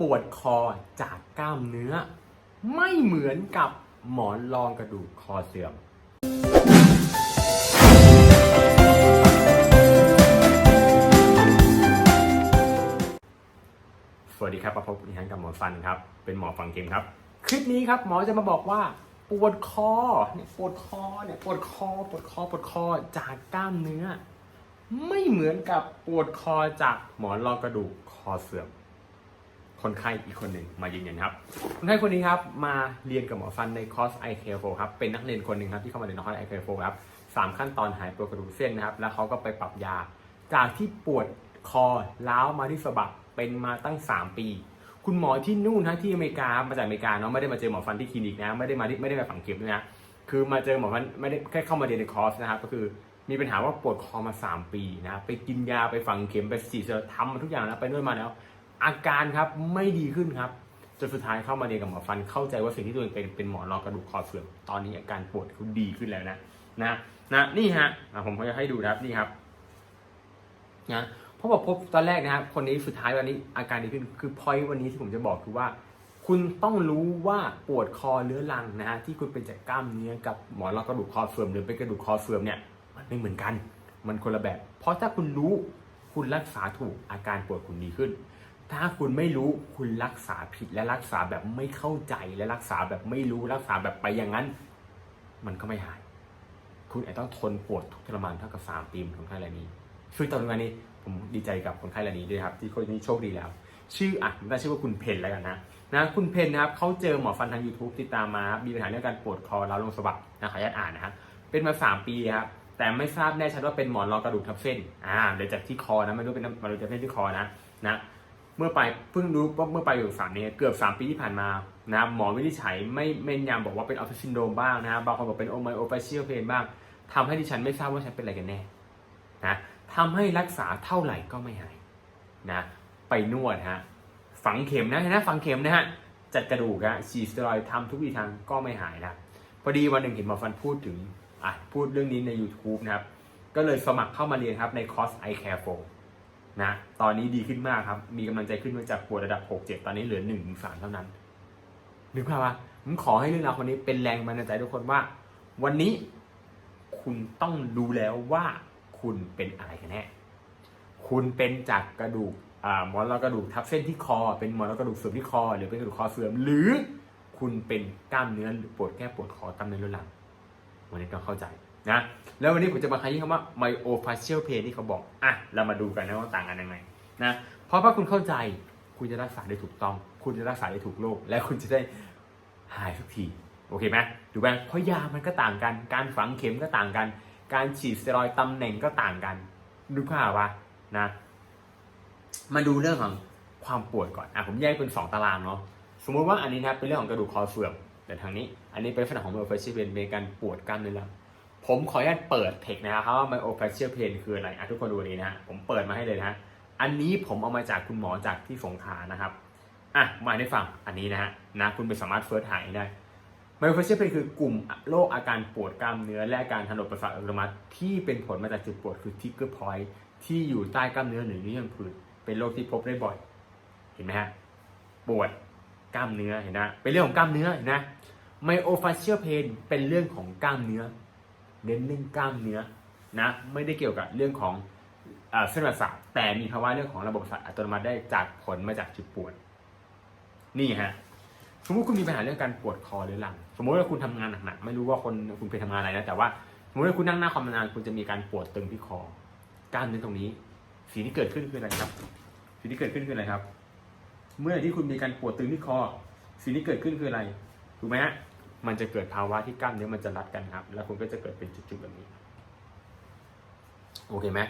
ปวดคอจากกล้ามเนื้อ ไม่เหมือนกับหมอนรองกระดูกคอเสื่อม สวัสดีครับประพบอีกครั้งกับหมอฟันครับ เป็นหมอฟังเข็มครับ คลิปนี้ครับหมอจะมาบอกว่า ปวดคอเนี่ยปวดคอเนี่ยปวดคอปวดคอปวดคอจากกล้ามเนื้อ ไม่เหมือนกับปวดคอจากหมอนรองกระดูกคอเสื่อม คนไข้อีกคนหนึ่งมายืนยันครับคนไข้คนนี้ครับมาเรียนกับหมอฟันในคอร์ส i c a r e 4ครับเป็นนักเรียนคนหนึ่งครับที่เข้ามาในคอร์ส i c a r e 4ครับสามขั้นตอนหายปวดกระดูกเส้นนะครับ แล้วเขาก็ไปปรับยา จากที่ปวดคอล้าวมาที่สะบักเป็นมาตั้ง 3 ปี คุณหมอที่นู่นฮะที่อเมริกามาจากอเมริกาเนาะไม่ได้มาเจอหมอฟันที่คลินิกนะไม่ได้มาที่ไม่ได้มาฝังเข็มด้วยนะคือมาเจอหมอฟันไม่ได้แค่เข้ามาเรียนในคอร์สนะครับก็คือมีปัญหาว่าปวดคอมา 3 ปีนะไปกินยาไปฝังเข็มไปฉีดเซลล์ทำมาทุกอย่างแล้วไปนู่นมาแล้ว อาการครับไม่ดีขึ้นครับจนสุดท้ายเข้ามาเรียนกับหมอฟันเข้าใจว่าสิ่งที่ตัวเองเป็นเป็นหมอนรองกระดูกคอเสื่อมตอนนี้อาการปวดเขาดีขึ้นแล้วนะนะนะนี่ฮะผมจะให้ดูนะครับนี่ครับนะเพราะว่าพบตอนแรกนะครับคนนี้สุดท้ายวันนี้อาการดีขึ้นคือพอยวันนี้ที่ผมจะบอกคือว่า คุณต้องรู้ว่าปวดคอเรื้อรังนะฮะที่คุณเป็นจากกล้ามเนื้อกับหมอนรองกระดูกคอเสื่อมหรือเป็นกระดูกคอเสื่อมเนี่ยมันไม่เหมือนกัน มันคนละแบบ เพราะถ้าคุณรู้คุณรักษาถูกอาการปวดคุณดีขึ้น ถ้าคุณไม่รู้คุณรักษาผิดและรักษาแบบไม่เข้าใจและรักษาแบบไม่รู้รักษาแบบไปอย่างนั้น มันก็ไม่หาย คุณอาจต้องทนปวดทุกทรมานเท่ากับสามปีของคนไข้รายนี้ซึ่งตอนนี้ ผมดีใจกับคนไข้รายนี้ด้วยครับ ที่คนนี้โชคดีแล้ว ชื่ออะผมได้ชื่อว่าคุณเพนแล้วกันนะนะคุณเพนนะครับเขาเจอหมอฟันทาง YouTube ติดตามมามีปัญหาเรื่องการปวดคอร้าวลงสะบักนะขออนุญาตอ่านนะครับเป็นมาสามปีครับแต่ไม่ทราบแน่ชัดว่าเป็นหมอนรองกระดูกทับเส้นอ่าเดี๋ยวจากที่คอนะไม่รู้เป็นมอนรองทับเส้นที่คอนะนะ เมื่อไปเพิ่งรู้ว่าเมื่อไปอยู่สามนี้เกือบ 3 ปีที่ผ่านมานะครับหมอวินิจฉัยไม่เม่นยำบอกว่าเป็นออฟฟิศซินโดมบ้างนะครับบางคนบอกเป็นโอไมโอฟาเชียลเพนบ้างทำให้ดิฉันไม่ทราบว่าฉันเป็นอะไรกันแน่นะทำให้รักษาเท่าไหร่ก็ไม่หายนะไปนวดฮะฝังเข็มนะนไหมฝังเข็มนะฮะจัดกระดูกฮะฉีดสเตียรอยด์ทำทุกวิธีทางก็ไม่หายนะพอดีวันหนึ่งเห็นหมอฟันพูดถึงอะพูดเรื่องนี้ใน YouTube นะครับก็เลยสมัครเข้ามาเรียนครับในคอร์ส i care 4 นะตอนนี้ดีขึ้นมากครับ มีกำลังใจขึ้นมาจากปวดระดับ 6 7 ตอนนี้เหลือ1นึ่งสามเท่านั้นนึกภาพว่าผมขอให้เรื่องราวคนนี้เป็นแรงบันดาลใจทุกคนว่า วันนี้คุณต้องรู้แล้วว่าคุณเป็นอะไรกันแน่คุณเป็นจากกระดูกอ่าหมอนรองกระดูกทับเส้นที่คอ เป็นหมอนรองกระดูกเสื่อมที่คอ หรือเป็นกระดูกคอเสื่อม หรือคุณเป็นกล้ามเนื้อหรือปวดแก้ปวดคอกล้ามเนื้อรื้อรังวันนี้ต้องเข้าใจ นะแล้ววันนี้ผมจะมาขยี้คำว่า myofascial pain ที่เขาบอกอะเรามาดูกันนะว่าต่างกันยังไงนะเพราะถ้าคุณเข้าใจคุณจะรักษาได้ถูกต้อง คุณจะรักษาได้ถูกโรคและคุณจะได้หายทุกทีโอเคไหมถูกไหมเพราะยามันก็ต่างกัน การฝังเข็มก็ต่างกัน การฉีดสเตียรอยตำแหน่งก็ต่างกันดูภาพว่านะ มาดูเรื่องของความปวดก่อนอะผมแยกเป็นสองตารางเนาะสมมุติว่าอันนี้นะเป็นเรื่องของกระดูกคอเสื่อมแต่ทางนี้ อันนี้เป็นลักษณะของ myofascial pain เป็นการปวดกล้ามเนื้อ ผมขออนุญาตเปิดเทคนะครับว่า myofascial pain คืออะไรอะทุกคนดูนี้นะฮะผมเปิดมาให้เลยนะฮะอันนี้ผมเอามาจากคุณหมอจากที่สงขลานะครับอะมาให้ฟังอันนี้นะฮะนะคุณไปสามารถเฟิร์สหายได้ myofascial pain คือกลุ่มโรคอาการปวดกล้ามเนื้อ และอาการถนนประสาทอัตโนมัติที่เป็นผลมาจากจุดปวดคือ trigger point ที่อยู่ใต้กล้ามเนื้อหรือเยื่อผืดเป็นโรคที่พบได้บ่อย เห็นไหมฮะปวดกล้ามเนื้อเห็นนะเป็นเรื่องของกล้ามเนื้อเห็นนะ myofascial pain เป็นเรื่องของกล้ามเนื้อ เน้นเรื่องกล้ามเนื้อนะไม่ได้เกี่ยวกับเรื่องของเส้นประสาทแต่มีภาวะเรื่องของระบบประสาทอัตโนมัติได้จากผลมาจากจุดปวดนี่ฮะสมมติคุณมีปัญหาเรื่องการปวดคอหรือหลัง สมมติว่าคุณทำงานหนักๆไม่รู้ว่าคนคุณไปทำงานอะไรนะแต่ว่าสมมติว่าคุณนั่งหน้าคอมนานคุณจะมีการปวดตึงที่คอกล้ามเนื้อตรงนี้สิ่งที่เกิดขึ้นคืออะไรครับ สิ่งที่เกิดขึ้นคืออะไรครับ เมื่อที่คุณมีการปวดตึงที่คอสิ่งที่เกิดขึ้นคืออะไรถูกไหมฮะ มันจะเกิดภาวะที่กล้ามเนื้อมันจะรัดกันครับ แล้วคุณก็จะเกิดเป็นจุดๆแบบนี้ โอเคไหม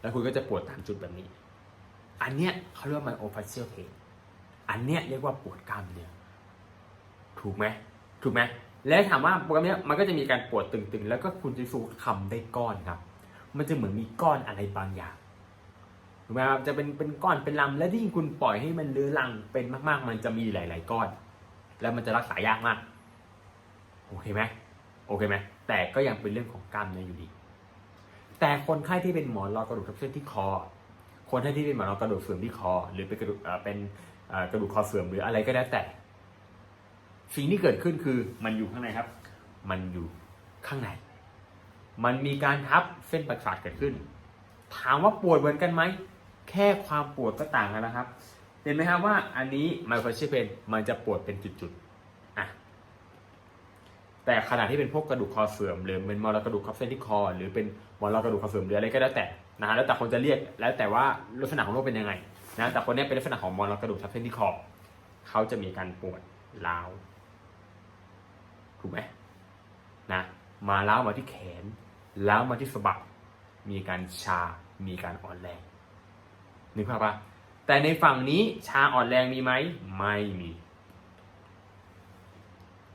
แล้วคุณก็จะปวดตามจุดแบบนี้ อันเนี้ยเขาเรียกว่า myofascial pain อันเนี้ยเรียกว่าปวดกล้ามเนื้อ ถูกไหม ถูกไหม และถามว่าปรแกรมเนี้ยมันก็จะมีการปวดตึงๆ แล้วก็คุณจะสูคำได้ก้อนครับ มันจะเหมือนมีก้อนอะไรบางอย่างถูกไหมครับ จะเป็นเป็นก้อนเป็นลำและที่คุณปล่อยให้มันเลื้อรังเป็นมากๆ มันจะมีหลาย ๆ ก้อน แล้วมันจะรักษายากมาก โอเคไหมโอเคไหมแต่ก็ยังเป็นเรื่องของกล้ามเนื้ออยู่ดี แต่คนไข้ที่เป็นหมอนรองกระดูกทับเส้นที่คอ คนไข้ที่เป็นหมอนรองกระดูกเสื่อมที่คอ หรือเป็นกระดูกเป็นกระดูกคอเสื่อมหรืออะไรก็แล้วแต่ สิ่งที่เกิดขึ้นคือมันอยู่ข้างในครับ มันอยู่ข้างใน มันมีการทับเส้นประสาทเกิดขึ้น ถามว่าปวดเหมือนกันไหมแค่ความปวดก็ต่างกันแล้วครับ เห็นไหมครับว่าอันนี้ไมโครชิเพนมันจะปวดเป็นจุดๆ แต่ขณะที่เป็นพวกกระดูกคอเสื่อมหรือเป็นมรกระดูกทับเส้นที่คอ หรือเป็นมรกระดูกคอเสื่อมหรืออะไรก็แล้วแต่นะฮะแล้วแต่คนจะเรียกแล้วแต่ว่าลักษณะของโรคเป็นยังไงนะแต่คนนี้เป็นลักษณะของมรกระดูกทับเส้นที่คอเขาจะมีการปวดร้าวถูกไหมนะมาล้าวมาที่แขนล้าวมาที่สะบักมีการชา มีการอ่อนแรงนึกภาพปะแต่ในฝั่งนี้ชาอ่อนแรงมีไหมไม่มี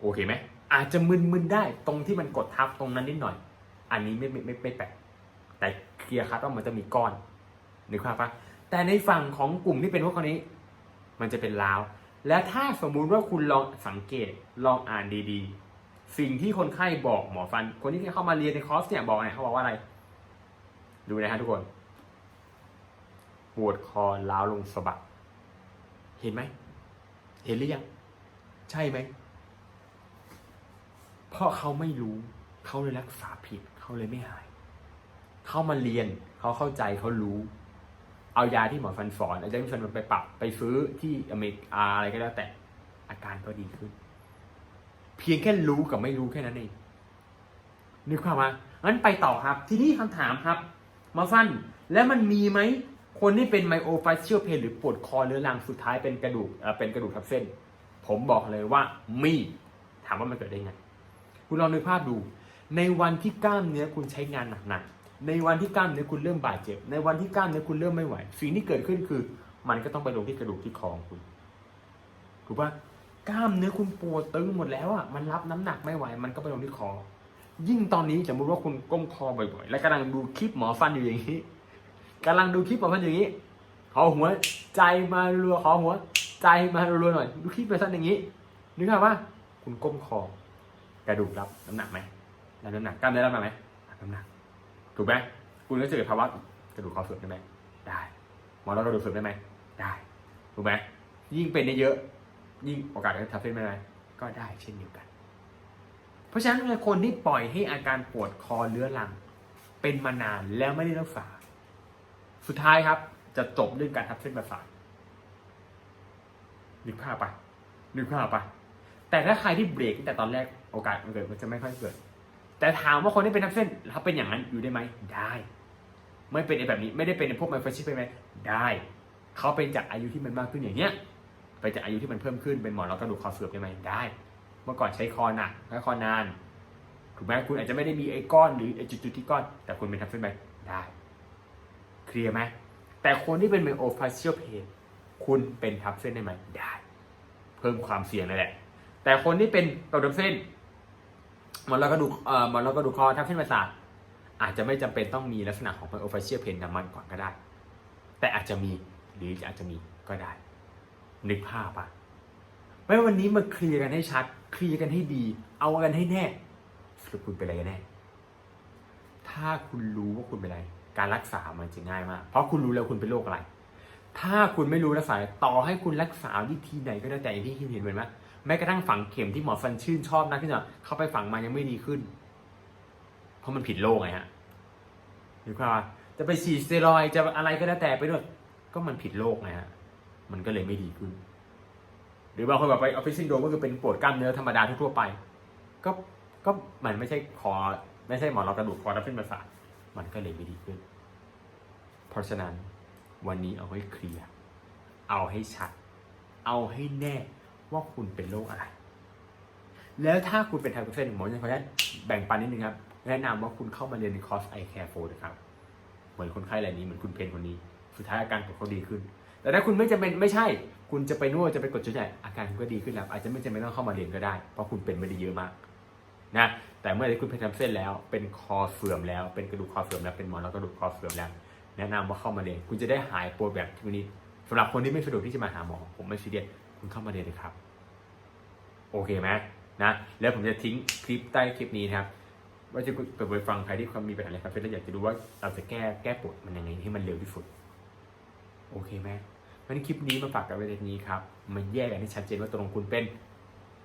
โอเคไหม อาจจะมึนๆได้ตรงที่มันกดทับตรงนั้นนิดหน่อย อันนี้ไม่ไม่ไม่ไม่แปลกแต่เคลียร์คัดว่ามันจะมีก้อนนึกภาพปะแต่ในฝั่งของกลุ่มที่เป็นพวกคนนี้ มันจะเป็นลาวและถ้าสมมุติว่าคุณลองสังเกตลองอ่านดีๆ สิ่งที่คนไข้บอกหมอฟัน คนที่เข้ามาเรียนในคอร์สเนี่ยบอกเนี่ยเขาบอกว่าอะไร ดูนะฮะทุกคนปวดคอล้าวลงสะบักเห็นไหม เห็นหรือยัง ใช่ไหม เพราะเขาไม่รู้ เขาเลยรักษาผิด เขาเลยไม่หาย เขามาเรียน เขาเข้าใจเขารู้ เอายาที่หมอฟันสอนอาจารย์ฟันมันไปปรับไปซื้อที่อเมริกาอะไรก็แล้วแต่ อาการก็ดีขึ้น เพียงแค่รู้กับไม่รู้แค่นั้นเองนึกภาพมางั้นไปต่อครับ ทีนี้คำถามครับมอฟัน แล้วมันมีไหม คนที่เป็นไมโอฟ a เชียลเพนหรือปวดคอเรื้อรังสุดท้ายเป็นกระดูกเป็นกระดูกทับเส้น ผมบอกเลยว่ามี ถามว่ามันเกิดได้ไง คุณลองนึกภาพดู ในวันที่กล้ามเนื้อคุณใช้งานหนักๆในวันที่กล้ามเนื้อคุณเริ่มบาดเจ็บ ในวันที่กล้ามเนื้อคุณเริ่มไม่ไหว สิ่งที่เกิดขึ้นคือ มันก็ต้องไปลงที่กระดูกที่คองคุณถูกปะกล้ามเนื้อคุณปวดตึงหมดแล้วอะมันรับน้ำหนักไม่ไหว มันก็ไปลงที่คอ ยิ่งตอนนี้สมมติว่าคุณก้มคอบ่อยๆ และกำลังดูคลิปหมอฟันอยู่อย่างนี้กำลังดูคลิปหมอฟันอย่างนี้ขอหัวใจมารัวขอหัว ใจมารัวหน่อย ดูคลิปไปสั้นอย่างนี้นึกภาพว่าคุณก้มคอ กระดูกรับน้ำหนักไหมรับน้ำหนักกล้ามเนื้อรับน้ำหนักไหมรับน้ำหนัก ถูกไหมคุณก็จะเกิดภาวะกระดูกคอเสื่อมได้ไหมได้หมอนรองกระดูกเสื่อมได้ไหมได้ถูกไหมยิ่งเป็นได้เยอะยิ่งโอกาสการทับเส้นไม่ได้ก็ได้เช่นเดียวกัน เพราะฉะนั้นคนที่ปล่อยให้อาการปวดคอเรื้อรัง เป็นมานานแล้วไม่ได้รักษา สุดท้ายครับ จะจบเรื่องการทับเส้นประสาทนึกภาพไปนึกภาพไปแต่ถ้าใครที่เบรกตั้งแต่ตอนแรก โอกาสมันเกิดมันจะไม่ค่อยเกิด แต่ถามว่าคนที่เป็นทับเส้นเขาเป็นอย่างนั้นอยู่ได้ไหมได้ ไม่เป็นแบบนี้ไม่ได้เป็นพวกไมโครชิปไปไหมได้เขาเป็นจากอายุที่มันมากขึ้นอย่างเนี้ยไปจากอายุที่มันเพิ่มขึ้นเป็นหมอนรองกระดูกคอเสื่อมได้ไหมได้ เมื่อก่อนใช้คอหนักใช้คอนานถูกไหมคุณอาจจะไม่ได้มีไอ้ก้อนหรือไอ้จุดๆที่ก้อน แต่คุณเป็นทับเส้นไหมได้เคลียร์ไหมแต่คนที่เป็นไมโอฟาเชียลเพนคุณเป็นทับเส้นได้ไหมได้ เพิ่มความเสี่ยงนั่นแหละ แต่คนที่เป็นกระดูกเส้น มอนรองกระดูกเอ่อหมอนรองกระดูกคอทับเส้นประสาทอาจจะไม่จำเป็นต้องมีลักษณะของไมโอฟาเชียเพนนำมันก่อนก็ได้ แต่อาจจะมีหรืออาจจะมีก็ได้ นึกภาพอะไม่วันนี้มาเคลียร์กันให้ชัด เคลียร์กันให้ดี เอากันให้แน่สรุปคุณเป็นอะไรกันแน่ ถ้าคุณรู้ว่าคุณเป็นอะไร การรักษามันจะง่ายมาก เพราะคุณรู้แล้วคุณเป็นโรคอะไร ถ้าคุณไม่รู้รักษา ต่อให้คุณรักษาวิธีไหนก็แล้แต่อย่างที่คิมเห็นเหมือนไหม แม้กระทั่งฝังเข็มที่หมอฟันชื่นชอบนะที่จะเขาไปฝังมายังไม่ดีขึ้น เพราะมันผิดโรคไงฮะหรือว่าจะไปฉีดสเตียรอยจะอะไรก็แล้วแต่ไปด้วยก็มันผิดโรคไงฮะมันก็เลยไม่ดีขึ้น หรือบางคนแบบไปออฟฟิศซินโดรมก็คือเป็นปวดกล้ามเนื้อธรรมดาทั่วไป ก็ก็มันไม่ใช่คอไม่ใช่หมอนรองกระดูกคอทับเส้นประสาทมันก็เลยไม่ดีขึ้น เพราะฉะนั้นวันนี้เอาให้เคลียร์ เอาให้ชัด เอาให้แน่ ว่าคุณเป็นโรคอะไร แล้วถ้าคุณเป็นไทรอยด์เส้นหมอจะขออนุญาตแบ่งปันนิดนึงครับ แนะนำว่าคุณเข้ามาเรียนในคอร์ส i Care 4นะครับ เหมือนคนไข้รายนี้เหมือนคุณเพนคนนี้ สุดท้ายอาการของเขาดีขึ้น แต่ถ้าคุณไม่จำเป็นไม่ใช่ คุณจะไปนวดจะไปกดจุดใหญ่อาการคุณก็ดีขึ้นแล้วอาจจะไม่จำเป็นต้องเข้ามาเรียนก็ได้ เพราะคุณเป็นไม่ได้เยอะมากนะแต่เมื่อที่คุณเป็นทำเส้นแล้ว เป็นคอเสื่อมแล้ว เป็นกระดูกคอเสื่อมแล้ว เป็นหมอนรองกระดูกคอเสื่อมแล้ว แนะนำว่าเข้ามาเรียน คุณจะได้หายปวดแบบนี้สำหรับคนที่ไม่สะดวกที่จะมาหาหมอ ผมไม่ซีเรียส คุณเข้ามาเรียนเลยครับ โอเคไหมนะแล้วผมจะทิ้งคลิปใต้คลิปนี้นะครับว่าจะเปิดไปฟังใครที่มีปัญหาอะไรครับแล้วอยากจะดูว่าเราจะแก้แก้ปวดมันยังไงให้มันเร็วที่สุด โอเคไหมวันนี้คลิปนี้มาฝากกันไว้ในนี้ครับมาแยกกันให้ชัดเจนว่าตกลงคุณเป็น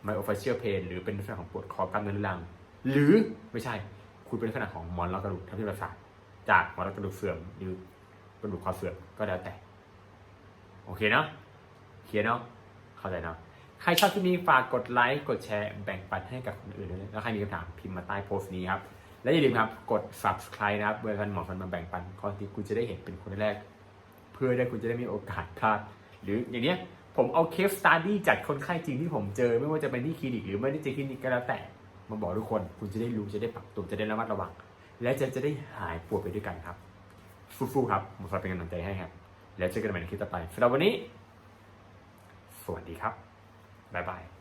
myofascial pain หรือเป็นลักษณะของปวดคอกล้ามเนื้อรัง หรือไม่ใช่คุณเป็นลักษณะของหมอนรองกระดูกทับเส้นประสาทจากหมอนรองกระดูกเสื่อมหรือกระดูกคอเสื่อมก็แล้วแต่ โอเคเนาะเคลียร์เนาะ เข้าใจเนาะใครชอบคลิปนี้ฝากกดไลค์กดแชร์แบ่งปันให้กับคนอื่นด้วยนะแล้วใครมีคำถามพิมพ์มาใต้โพสต์นี้ครับและอย่าลืมครับกด subscribe นะครับเวลาหมอฟันมาแบ่งปันคอนทนต์คุณจะได้เห็นเป็นคนแรก เพื่อได้คุณจะได้มีโอกาสพลาดหรืออย่างเนี้ยผมเอาเคสสตาดี้จากคนไข้จริงที่ผมเจอ ไม่ว่าจะเป็นที่คลินิกหรือไม่ได้เจอคลินิกก็แล้วแต่มาบอกทุกคนคุณจะได้รู้จะได้ปรับตัวจะได้ระมัดระวัง และจะจะได้หายปวดไปด้วยกันครับ ฟูๆครับผมขอเป็นกำลังใจให้ครับ แล้วเจอกันใหม่ในคลิปต่อไปสำหรับวันนี้ วัสดีครับ บ๊ายบาย